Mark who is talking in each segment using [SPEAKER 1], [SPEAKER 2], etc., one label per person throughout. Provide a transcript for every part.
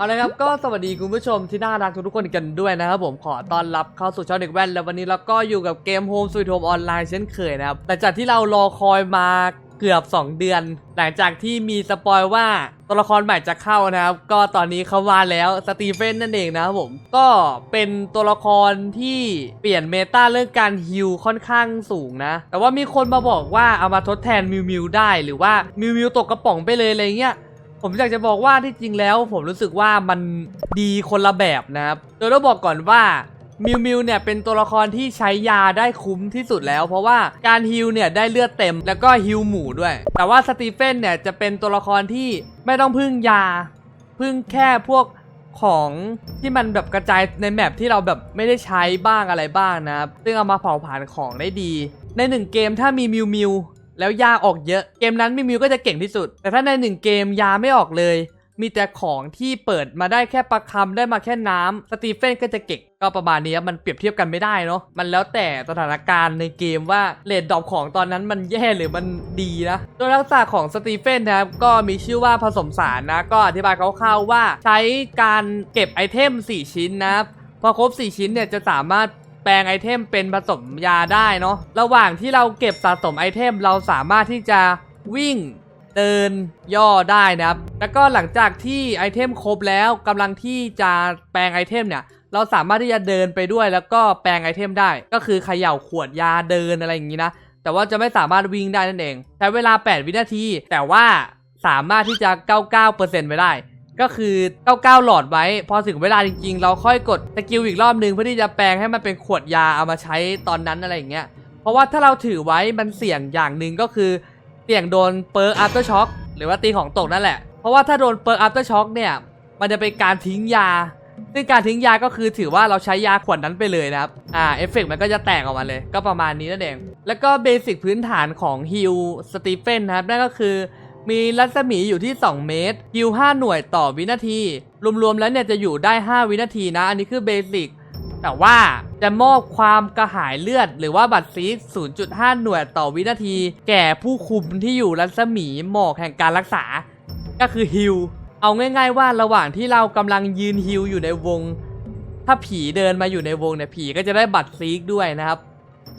[SPEAKER 1] เอาละครับก็สวัสดีคุณผู้ชมที่น่ารักทุกๆคนกันด้วยนะครับผมขอต้อนรับเข้าสู่ช่องเด็กแว่น แล้ววันนี้เราก็อยู่กับเกม Home Sweet Home ออนไลน์เช่นเคยนะครับหลังจากที่เรารอคอยมาเกือบ 2 เดือน หลังจากที่มีสปอยว่าตัวละครใหม่จะเข้านะครับ ก็ตอนนี้เขามาแล้วสตีเฟนนั่นเองนะครับผม ก็เป็นตัวละครที่เปลี่ยนเมตาเรื่องการฮิลค่อนข้างสูงนะ แต่ว่ามีคนมาบอกว่าเอามาทดแทนมิวมิวได้ หรือว่ามิวมิวตกกระป๋องไปเลยอะไรเงี้ย ผมอยากจะบอกว่าที่จริงแล้ว ผมรู้สึกว่ามันดีคนละแบบนะครับ โดยต้องบอกก่อนว่ามิวมิวเนี่ยเป็นตัวละครที่ใช้ยาได้คุ้มที่สุดแล้ว เพราะว่าการฮิลเนี่ยได้เลือดเต็มแล้วก็ฮิลหมู่ด้วย แต่ว่าสตีเฟนเนี่ยจะเป็นตัวละครที่ไม่ต้องพึ่งยา พึ่งแค่พวกของที่มันแบบกระจายในแมปที่เราแบบไม่ได้ใช้บ้างอะไรบ้างนะครับซึ่งเอามาเผาผลาญของได้ดี ในหนึ่งเกมถ้ามีมิวมิว แล้วยาออกเยอะ เกมนั้นมิวมิวก็จะเก่งที่สุด แต่ถ้าในหนึ่งเกมยาไม่ออกเลย มีแต่ของที่เปิดมาได้แค่ประคำได้มาแค่น้ำสตีเฟนก็จะเก่งก็ประมาณนี้มันเปรียบเทียบกันไม่ได้เนาะมันแล้วแต่สถานการณ์ในเกมว่าเลดดอปของตอนนั้นมันแย่หรือมันดีนะโดยลักษณะของสตีเฟนนะครับก็มีชื่อว่าผสมสารนะก็อธิบายคร่าวๆว่า ใช้การเก็บไอเทม 4 ชิ้นนะครับพอครบ 4 ชิ้นเนี่ยจะสามารถ แปลงไอเทมเป็นผสมยาได้เนาะระหว่างที่เราเก็บสะสมไอเทมเราสามารถที่จะวิ่งเดินย่อได้นะครับ แล้วก็หลังจากที่ไอเทมครบแล้วกำลังที่จะแปลงไอเทมเนี่ย เราสามารถที่จะเดินไปด้วยแล้วก็แปลงไอเทมได้ ก็คือเขย่าขวดยาเดินอะไรอย่างนี้นะ แต่ว่าจะไม่สามารถวิ่งได้นั่นเอง ใช้เวลา 8 วินาที แต่ว่าสามารถที่จะ 99%ไปได้ ก็คือ99หลอดไว้ พอถึงเวลาจริงๆ เราค่อยกดสกิลอีกรอบหนึ่งเพื่อที่จะแปลงให้มันเป็นขวดยาเอามาใช้ตอนนั้นอะไรอย่างเงี้ย เพราะว่าถ้าเราถือไว้มันเสี่ยงอย่างหนึ่งก็คือ เสี่ยงโดนเปิร์กอัพเตอร์ช็อคหรือว่าตีของตกนั่นแหละ เพราะว่าถ้าโดนเปิร์กอัพเตอร์ช็อคเนี่ยมันจะเป็นการทิ้งยา ซึ่งการทิ้งยาก็คือถือว่าเราใช้ยาขวดนั้นไปเลยนะครับ อ่า เอฟเฟกต์มันก็จะแตกออกมาเลย ก็ประมาณนี้นั่นเอง แล้วก็เบสิกพื้นฐานของฮิลสตีเฟนนะครับ นั่นก็คือ มีรัศมีอยู่ที่ 2 เมตรฮิล5หน่วยต่อวินาที รวมๆแล้วเนี่ยจะอยู่ได้ 5 วินาทีนะ อันนี้คือเบสิกแต่ว่าจะมอบความกระหายเลือด หรือว่าบัตรซีด0.5 หน่วยต่อวินาที แก่ผู้คุมที่อยู่รัศมีหมอกแห่งการรักษา ก็คือฮิลเอาง่าย ๆ ว่าระหว่างที่เรากำลังยืนฮิลอยู่ในวง ถ้าผีเดินมาอยู่ในวงเนี่ยผีก็จะได้บัตรซีกด้วยนะครับ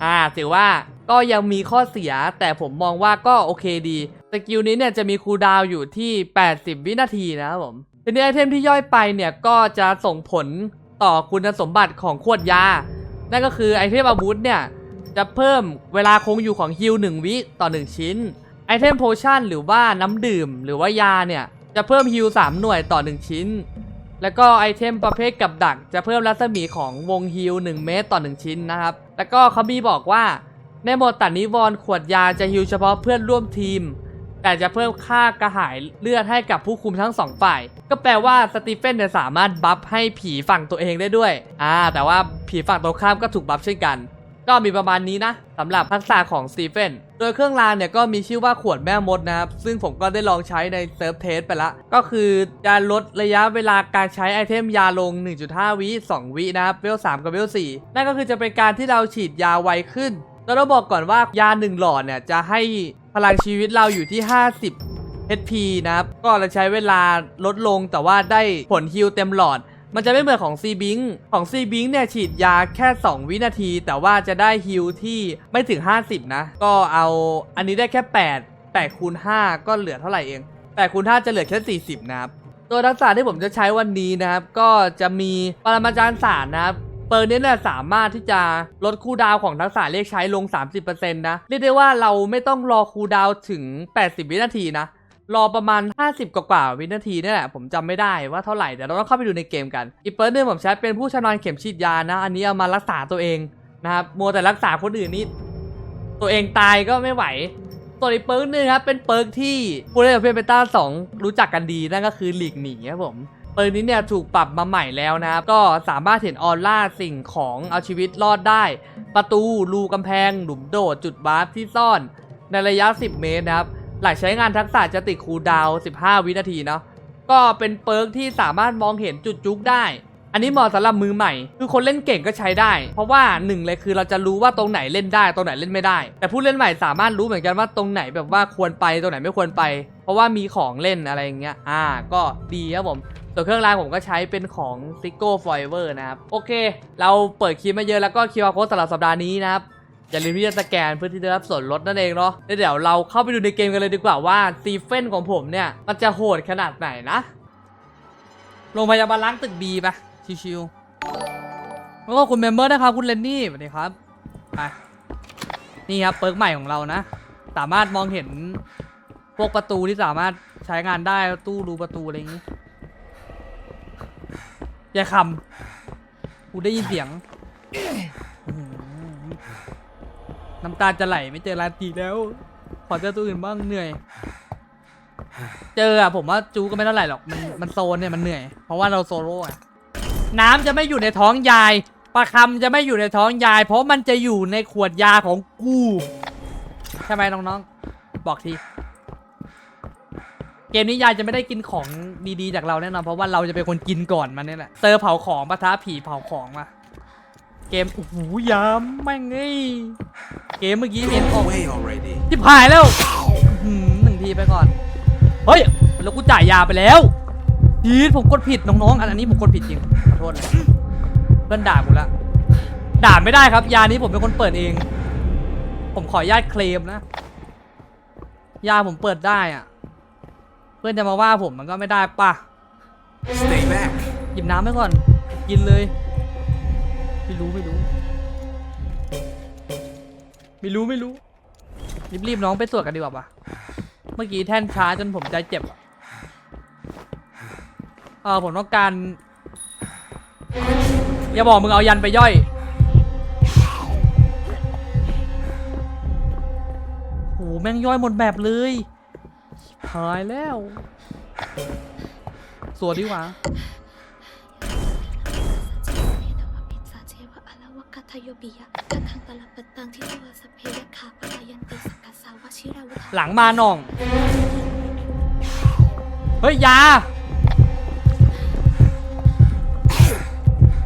[SPEAKER 1] อ่าถือว่าก็ยังมีข้อเสีย แต่ผมมองว่าก็โอเคดี สกิลนี้เนี่ยจะมีคูลดาวอยู่ที่ 80 วินาทีนะครับผม ทีนี้ไอเทมที่ย่อยไปเนี่ยก็จะส่งผลต่อคุณสมบัติของขวดยา นั่นก็คือไอเทมอาวุธเนี่ยจะเพิ่มเวลาคงอยู่ของฮิล1วิต่อ 1 ชิ้น ไอเทมโพชั่นหรือว่าน้ำดื่มหรือว่ายาเนี่ยจะเพิ่มฮิล3หน่วยต่อ 1 ชิ้น แล้วก็ไอเทมประเภทกับดัก จะเพิ่มรัศมีของวงฮิล1เมตรต่อ 1 ชิ้นนะครับ แล้วก็เขามีบอกว่า ในโหมดตัดนิวรณ์ขวดยาจะฮิลเฉพาะเพื่อนร่วมทีม แต่จะเพิ่มค่ากระหายเลือดให้กับผู้คุมทั้งสองฝ่าย ก็แปลว่าสตีเฟนเนี่ยสามารถบัฟให้ผีฝั่งตัวเองได้ด้วย อ่า แต่ว่าผีฝั่งตรงข้ามก็ถูกบัฟเช่นกัน ก็มีประมาณนี้นะสำหรับทักษะของสตีเฟน โดยเครื่องรางเนี่ยก็มีชื่อว่าขวดแม่มดนะครับ ซึ่งผมก็ได้ลองใช้ในเซิร์ฟเทสไปละ ก็คือจะลดระยะเวลาการใช้ไอเทมยาลง 1.5 วิ 2 วินะครับ เวล3กับเวล4นั่นก็คือจะเป็นการที่เราฉีดยาไวขึ้น แล้วเราบอกก่อนว่ายา1หลอดเนี่ยจะให้พลังชีวิตเราอยู่ที่ 50 HP นะครับ ก็เราใช้เวลาลดลงแต่ว่าได้ผลฮิลเต็มหลอด มันจะไม่เหมือนของซีบิงของซีบิงเนี่ยฉีดยาแค่ 2 วินาที แต่ว่าจะได้ฮิลที่ไม่ถึง 50 นะ ก็เอาอันนี้ได้แค่ 8 8คูณ5ก็เหลือเท่าไหร่เอง8คูณ5จะเหลือแค่40 นะครับ ตัวทักษะที่ผมจะใช้วันนี้นะครับ ก็จะมีปรมาจารย์ศาสตร์นะครับ เปิร์นี้เนี่ยสามารถที่จะลดคูดาวของทักษะเรียกใช้ลง 30%นะเรียกได้ว่าเราไม่ต้องรอคูดาวถึง 80 วินาทีนะรอประมาณ 50 กว่ากว่าวินาทีนี่แหละ ผมจำไม่ได้ว่าเท่าไหร่เดี๋ยวเราต้องเข้าไปดูในเกมกัน อีกเปิร์นึงผมใช้เป็นผู้ชำนาญเข็มฉีดยานะ อันนี้เอามารักษาตัวเองนะครับมัวแต่รักษาคนอื่นนี่ตัวเองตายก็ไม่ไหวส่วนอีกเปิร์กนึงครับเป็นเปิร์กที่ผู้เล่นประเภทเบต้า2รู้จักกันดีนั่นก็คือหลีกหนีครับผม ปิร์กนี้เนี่ยถูกปรับมาใหม่แล้วนะครับก็สามารถเห็นออร่าสิ่งของเอาชีวิตรอดได้ ประตูรูกำแพง หลุมโดดจุดวาร์ปที่ซ่อน ในระยะ 10 เมตรนะครับ หลังใช้งานทักษะจะติดคูลดาวน์15 วินาทีเนาะก็เป็นเปิร์กที่สามารถมองเห็นจุดจุกได้ อันนี้เหมาะสำหรับมือใหม่ คือคนเล่นเก่งก็ใช้ได้ เพราะว่าหนึ่งเลยคือเราจะรู้ว่าตรงไหนเล่นได้ตรงไหนเล่นไม่ได้ แต่ผู้เล่นใหม่สามารถรู้เหมือนกันว่าตรงไหนแบบว่าควรไปตรงไหนไม่ควรไป เพราะว่ามีของเล่นอะไรอย่างเงี้ยอ่า ก็ดีครับผม ส่วนเครื่องรางผมก็ใช้เป็นของ s i g o Forever นะครับ โอเค เราเปิดคลิปมาเยอะแล้วก็คิวอาร์โค้ดสำหรับสัปดาห์นี้นะครับ อย่าลืมที่จะสแกนเพื่อที่จะรับส่วนลดนั่นเองเนาะเดี๋ยวเราเข้าไปดูในเกมกันเลยดีกว่าว่าซีเฟนของผมเนี่ย มันจะโหดขนาดไหนนะโรงพยาบาลล้างตึกบีปะชิวๆแล้วก็คุณเมมเบอร์นะครับคุณเลนนี่สวัสดีครับไปนี่ครับเปิร์กใหม่ของเรานะ สามารถมองเห็นพวกประตูที่สามารถใช้งานได้ตู้รูประตูอะไรอย่างนี้ ย่าคำกูได้ยินเสียงอื้อหือน้ำตาจะไหลไม่เจอราตีแล้ว ขอเจอตัวอื่นบ้างเหนื่อย เจออะผมว่าจูก็ไม่เท่าไหร่หรอก มันมันโซนเนี่ยมันเหนื่อย เพราะว่าเราโซโล่อะน้ำจะไม่อยู่ในท้องยาย ปลาคำจะไม่อยู่ในท้องยาย เพราะมันจะอยู่ในขวดยาของกู ใช่ไหมน้องๆ บอกที เกมนี้ยายจะไม่ได้กินของดีๆจากเราแน่นอนเพราะว่าเราจะเป็นคนกินก่อนมันนี่แหละเตอร์เผาของปะทะผีเผาของมาเกมโอ้โหยามแม่งเอ้ยเกมเมื่อกี้เห็นออก
[SPEAKER 2] Away already.
[SPEAKER 1] จิบหายแล้วอื้อหือหนึ่งทีไปก่อนเฮ้ยแล้วกูจ่ายยาไปแล้วยีดผมกดผิดน้องๆอันอันนี้ผมกดผิดจริงขอโทษนะเพื่อนด่ากูละด่าไม่ได้ครับ ยานี้ผมเป็นคนเปิดเอง ผมขออนุญาตเคลมนะ ยาผมเปิดได้อะ เพื่อนจะมาว่าผมมันก็ไม่ได้ป่ะ
[SPEAKER 2] Stay back.
[SPEAKER 1] หยิบน้ำไปก่อน กินเลย ไม่รู้ไม่รู้ ไม่รู้ไม่รู้ รีบๆน้องไปสวดกันดีกว่าปะเมื่อกี้แท่นช้าจนผมใจเจ็บอะเออผมต้องการ อย่าบอกมึงเอายันไปย่อย โหแม่งย่อยหมดแบบเลย หายแล้ว สวดดีกว่า
[SPEAKER 3] สาเจวะอะละวะกัทโยบิยะกัทังตะละปะตังที่ตัวสพเพยะขาปะยันติสักกะสาวะชิราวุธา
[SPEAKER 1] หลังมาหน่อง เฮ้ย ยา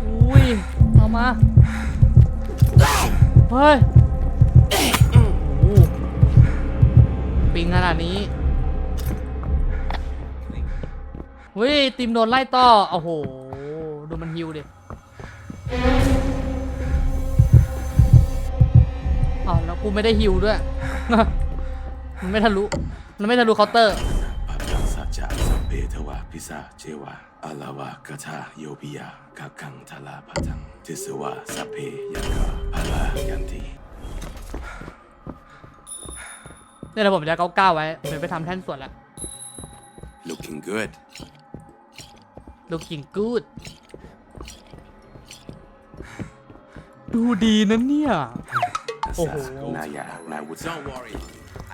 [SPEAKER 1] อุ้ย เอามา เฮ้ยโอ้โหปิงขนาดนี้ เฮ้ยติมโดนไล่ต่อโอ้โหดูมันฮิวดิอ้าวแล้วกูไม่ได้ฮิวด้วยมันไม่ทะลุมันไม่ทะลุเคาน์เตอร์
[SPEAKER 2] Padang saja sampai tawa bisa cewa alawa kata yobia kakang tala patang tisewa sape yaka pala yanti
[SPEAKER 1] เนี่ยเดี๋ยวผมจะเก้าเก้าไว้เดี๋ยวไปทำแท่นส่วนละ
[SPEAKER 2] looking good
[SPEAKER 1] ลูกกิ่งกูดดูดีนะเนี่ย
[SPEAKER 2] Nasa
[SPEAKER 1] Oh.
[SPEAKER 2] naya na would
[SPEAKER 4] Don't worry,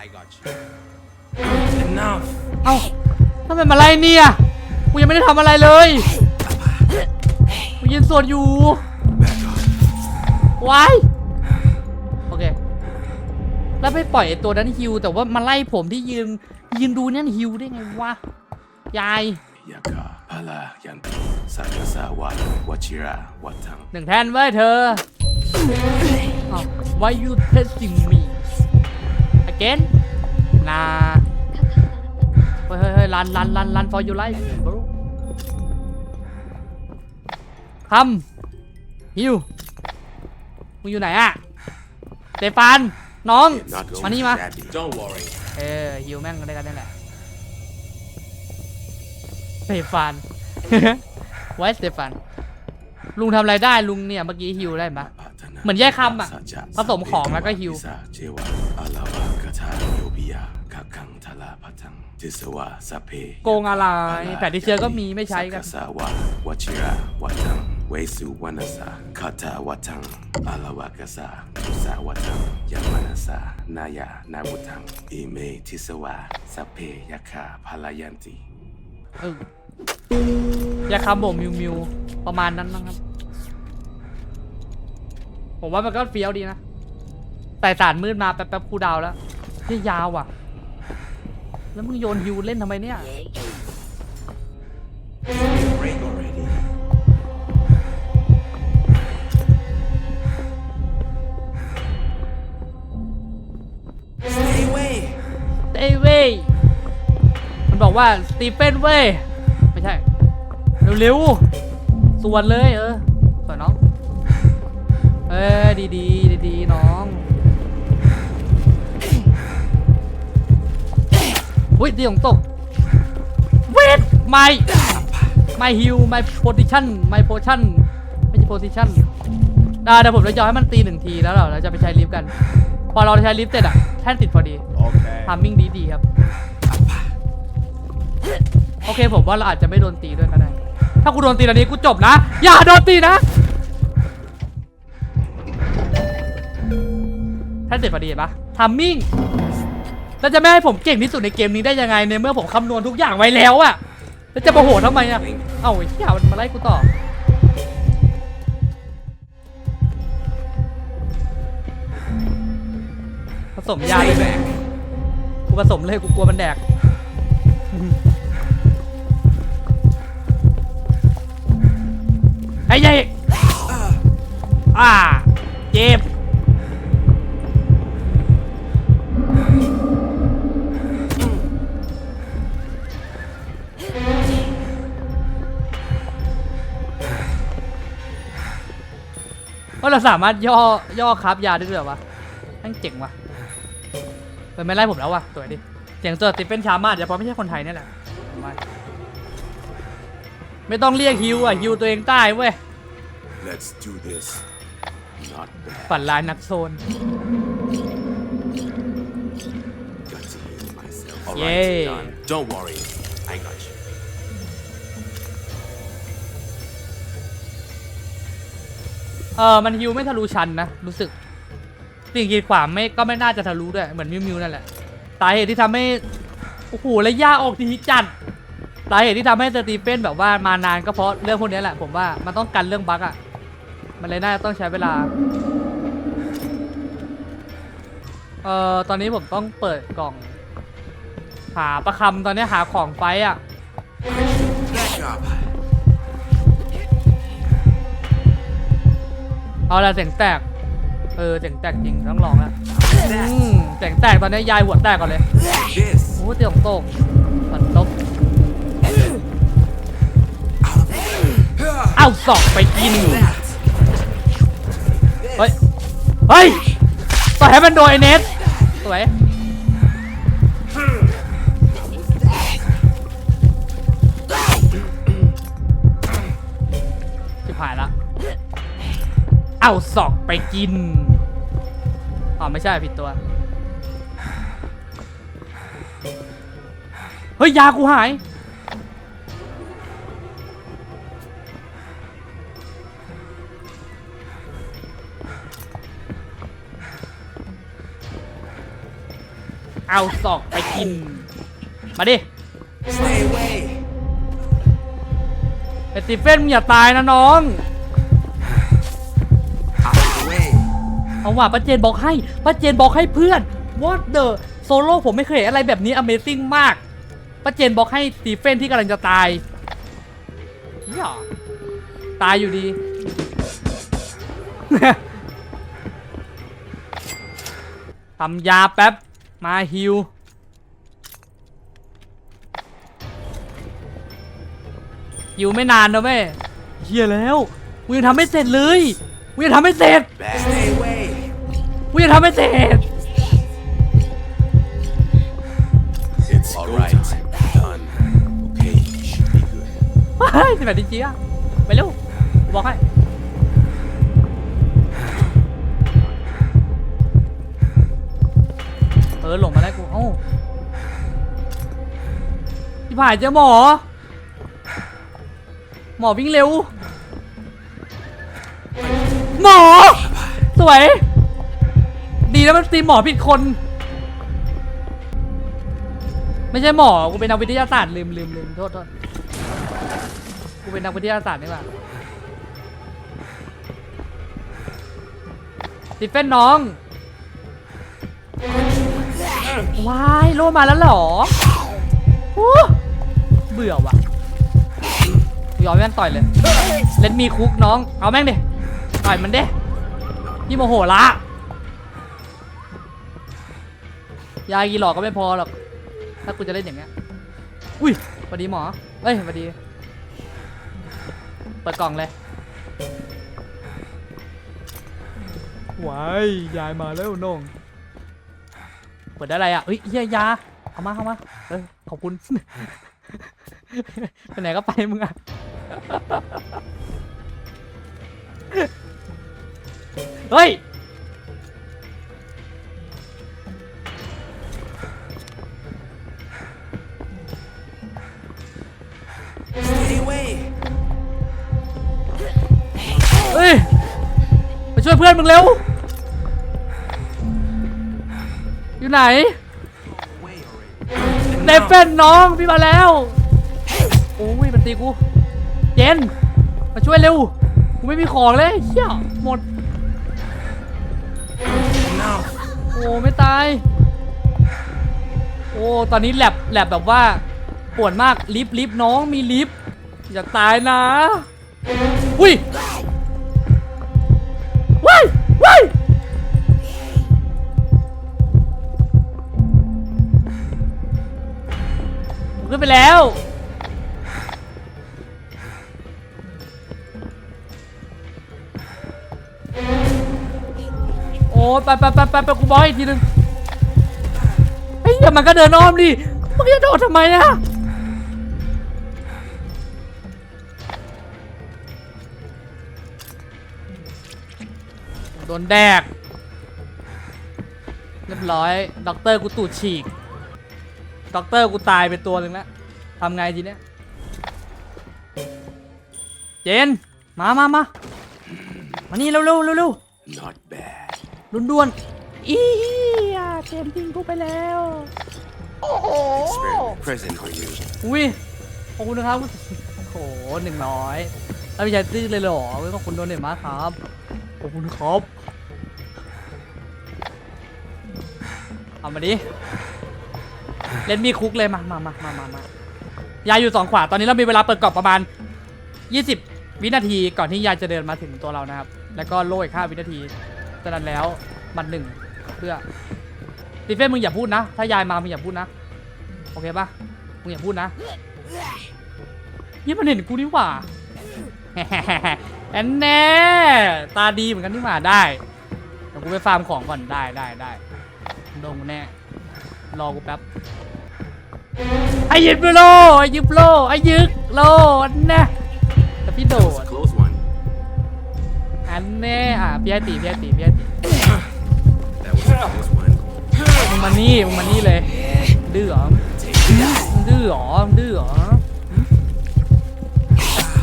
[SPEAKER 4] I got you. Enough.
[SPEAKER 1] เอ้าทำไมมาไล่เนี่ยกูยังไม่ได้ทำอะไรเลยกูยืนสวดอยู่วายโอเค แล้วไปปล่อยไอ้ตัวนั้นฮิว แต่ว่ามาไล่ผมที่ยืนยืนดูนั่นฮิวได้ไงวะ ยาย
[SPEAKER 2] yaka pala yanti sakasa wa wachira watang
[SPEAKER 1] หนึ่งแท่นไว้ยเธออ้าว Why you testing me again นาเฮ้ยเฮ้ยเฮ้ยรันรันรันรัน for your life bro คำฮิวมึงอยู่ไหนอะสเตฟานน้อง
[SPEAKER 2] not
[SPEAKER 1] มานี่มา
[SPEAKER 2] shabby
[SPEAKER 4] Don't worry.
[SPEAKER 1] เออฮิวแม่งได้กันนี่แหละสเเตฟาน ไว้สเตฟาน ลุงทำอะไรได้ลุงเนี่ยเมื่อกี้ฮิวได้ปะเหมือนแยกคำอะ ผสมของแล้วก็ฮิวโกงอะไรแผ่ที่เชื่อก็มีไม่ใช้กัน
[SPEAKER 2] วชิระวทังเวสุวรรณสาคา
[SPEAKER 1] ถาวทังอา
[SPEAKER 2] ลาวกษาทุสาวทัง
[SPEAKER 1] ยา
[SPEAKER 2] มานสานายานาบุทังอิเมทิสวาสเพย
[SPEAKER 1] คาพลายันติำผมมิวมิวประมาณนั้นนะครับ ผมว่ามันก็เฟี้ยวดีนะแต่สารมืดมาแป๊บแป๊บคูลดาวน์แล้วที่ยาวอะ แล้วมึงโยนฮิวเล่นทำไมเนี่ย
[SPEAKER 4] Break already.
[SPEAKER 1] เอ้ยเว้ยมันบอกว่าสตีเฟนเว้ย ไม่ใช่ เร็วๆ ส่วนเลยเออสวยน้อง เอ้ยดีดีดีดีๆน้องอุ้ยดีของตกเวทไม่ไม่ฮิวไม่โพซิชั่นไม่โพชั่นไม่ใช่โพซิชั่นได้เดี๋ยวผมจะยอมให้มันตีหนึ่งทีแล้วเราจะไปใช้ลิฟต์กัน พอเราใช้ลิฟต์เสร็จอะแท่นติดพอดี
[SPEAKER 4] Okay.
[SPEAKER 1] ทามมิ่งดีดีๆครับ โอเคผมว่าเราอาจจะไม่โดนตีด้วยก็ได้ ถ้ากูโดนตีตอนนี้กูจบนะ อย่าโดนตีนะ ถ้าเสร็จพอดีปะทามมิ่งแล้วจะไม่ให้ผมเก่งที่สุดในเกมนี้ได้ยังไงในเมื่อผมคำนวณทุกอย่างไว้แล้วอะแล้วจะมโหดทำไมอะเอ้าไอ้เหี้ยมันมาไล่กูต่อผสมยาเลยแบกกูผสมเลยกูกลัวมันแดก ไอ้ยัยอ่าเจ็บว่าเราสามารถย่อย่อครับยาได้ด้วยเหรอวะทั้งเจ๋งว่ะเปิดไม่ไล่ผมแล้วว่ะสวยดิ เสียงตัวติดเป็นชามาดเดี๋ยวเพราะไม่ใช่คนไทยนี่แหละมา ไม่ต้องเรียกฮิวอะฮิวตัวเองใต้เว้ย
[SPEAKER 2] Let's do this. Not bad.
[SPEAKER 1] ฝันร้ายนักโซน
[SPEAKER 2] Got to heal myself.
[SPEAKER 4] All
[SPEAKER 1] Yay.
[SPEAKER 4] right, done. Don't worry. I got you.
[SPEAKER 1] เออมันฮิวไม่ทะลุชันนะ รู้สึกสิ่งกีดขวางไม่ก็ไม่น่าจะทะลุด้วย เหมือนมิวมิวนั่นแหละสาเหตุที่ทำให้ โอ้โห และยากออกทีจัด สาเหตุที่ทำให้สตีเฟนแบบว่ามานานก็เพราะเรื่องพวกนี้แหละ ผมว่ามันต้องกันเรื่องบั๊กอะ มันเลยน่าจะต้องใช้เวลา เอ่อ ตอนนี้ผมต้องเปิดกล่อง หาประคำตอนนี้หาของไฟอะ เอาละเสียงแตก เออเสียงแตกจริงต้องลองละอืมเสียงแตกตอนนี้ยายหัวแตกก่อนเลย
[SPEAKER 4] This.
[SPEAKER 1] โอ้เตียงโตกมันตก เอาสอกไปกิน เฮ้ย เฮ้ยต่อยให้มันโดนไอเนสสวยจิบหายละ เอาสอกไปกิน อ๋อ ไม่ใช่ผิดตัว เฮ้ย ยากูหาย เอาสอกไปกิน มาดิ
[SPEAKER 4] Stay away.
[SPEAKER 1] ไอสตีเฟนมึงอย่าตายนะน้อง
[SPEAKER 4] Out of the way.
[SPEAKER 1] เอาว่าป้าเจนบอกให้ป้าเจนบอกให้เพื่อน What the โซโล่ผมไม่เคยเห็นอะไรแบบนี้ Amazing มากป้าเจนบอกให้สตีเฟนที่กำลังจะตายอย่าตายอยู่ดี ทำยาแป๊บ มาฮิวฮิวไม่นานนะแม่เฮียแล้วกูยังทำไม่เสร็จเลยกูยังทำไม่เสร็จ
[SPEAKER 4] Back. Stay away.
[SPEAKER 1] กูยังทำไม่เสร็จ
[SPEAKER 2] It's
[SPEAKER 4] All
[SPEAKER 2] go
[SPEAKER 4] right.
[SPEAKER 2] time. Done. Okay, should be good.
[SPEAKER 1] เฮ้ยสิบแปดดิจีอะไปเร็วกูบอกให้ งมาแล้วกูเอ้าพี่ผ่ายจอหมอ หมอวิ่งเร็ว หมอ สวย ดีนะมันตีหมอผิดคน ไม่ใช่หมอ กูเป็นนักวิทยาศาสตร์ลืมลืมลืมโทษโทษกูเป็นนักวิทยาศาสตร์นี่หว่าติเฟนน้อง ว้ายโลมาแล้วเหรอโอ้เบื่อว่ะยอมแม่นต่อยเลย เล่นมีคุกน้อง เอาแม่งดิ ต่อยมันเด้พี่โมโหละยากีหลอกก็ไม่พอหรอก ถ้ากูจะเล่นอย่างเงี้ย อุ้ยสวัสดีหมอ เอ้ยสวัสดี เปิดกล่องเลยว้ายยายมาแล้วน้อง ปิดได้อะไรอะเฮ้ยเฮียยาเอามาเอามาเออขอบคุณ ไปไหนก็ไปมึงอะเฮ้ยเฮ้ยไปช่วยเพื่อนมึงเร็ว อยู่ไหนเนฟเฟนน้องพี่มาแล้วโอ้ยมันตีกู เจนมาช่วยเร็ว กูไม่มีของเลยเฮียหมด โอ้ไม่ตาย โอ้ตอนนี้แลบแลบแบบว่าปวดมากลิฟลิฟต์น้องมีลิฟอย่าตายนะ อุ้ย แล้ว โอ้ไปไปไปไปไปกูบอกให้อีกทีนึงไอ้เหี้ยมันก็เดินอ้อมดิมึงจะโดดทำไมอะโดนแดก เรียบร้อยด็อกเตอร์กูตูดฉีกด็อกเตอร์กูตายไปตัวหนึ่งแล้ว ทำไงทีเนี้ย เจน มามามามานี่เร็วเร็วเร็วเร็ว
[SPEAKER 2] not bad
[SPEAKER 1] ด่วนๆอียเจมทิ้งกูไปแล้ว
[SPEAKER 2] experiment present for you
[SPEAKER 1] อุ้ยขอบคุณนะครับโอ้โหหนึ่งร้อยแล้วพี่ชายตื้อเลยเหรอไม่ขอบคุณโดนเนตมากครับ ขอบคุณครับ เอามาดิ เล่นมีคุกเลยมามามามามามา ยายอยู่สองขวาตอนนี้เรามีเวลาเปิดกล่องประมาณ 20 วินาทีก่อนที่ยายจะเดินมาถึงตัวเรานะครับ แล้วก็โล่อีก5วินาทีจากนั้นแล้วบัตรหนึ่งเพื่อตีเฟ้มึงอย่าพูดนะ ถ้ายายมามึงอย่าพูดนะ โอเคปะมึงอย่าพูดนะนี่มันเห็นกูนี่หว่าแอนแน่ตาดีเหมือนกันนี่หว่าได้เดี๋ยวกูไปฟาร์มของก่อนได้ได้ได้โดนกูแน่รอกูแป๊บ ไอ้ยิบโลไอ้ยิบโลไอ้ยึกโลอันแน่แต่พี่โดดอันแน่อะพี่ไอตีพี่ไอตีพี่ไอตีมึงมานี่มึงมานี่เลยดื้อเหรอดื้อเหรอดื้อเหรอ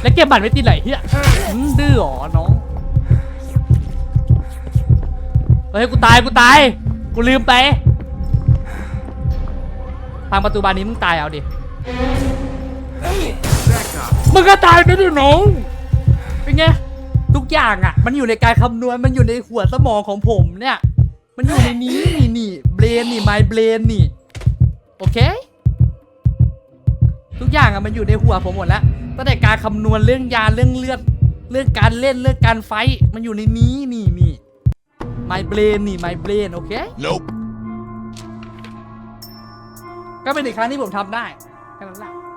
[SPEAKER 1] แล้วเก็บบัตรไม่ติดไหลเฮียดื้อเหรอน้องเฮ้ยกูตายกูตายกูลืมไป ทางประตูบานนี้มึงตายเอาดิ
[SPEAKER 2] back up
[SPEAKER 1] มึงก็ตายด้วยดิน้องเป็นไง ทุกอย่างอะ มันอยู่ในการคำนวณ มันอยู่ในหัวสมองของผมเนี่ย มันอยู่ในนี้นี่นี่เบรนนี่ my brain นี่ โอเค ทุกอย่างอะมันอยู่ในหัวผมหมดแล้ว ตั้งแต่การคำนวณเรื่องยาเรื่องเลือด เรื่องการเล่นเรื่องการไฟท์มันอยู่ในนี้นี่นี่ my brain นี่ my brain โอเค
[SPEAKER 2] nope
[SPEAKER 1] ก็เป็นอีกครั้งที่ผมทำได้แค่นั้นแหละ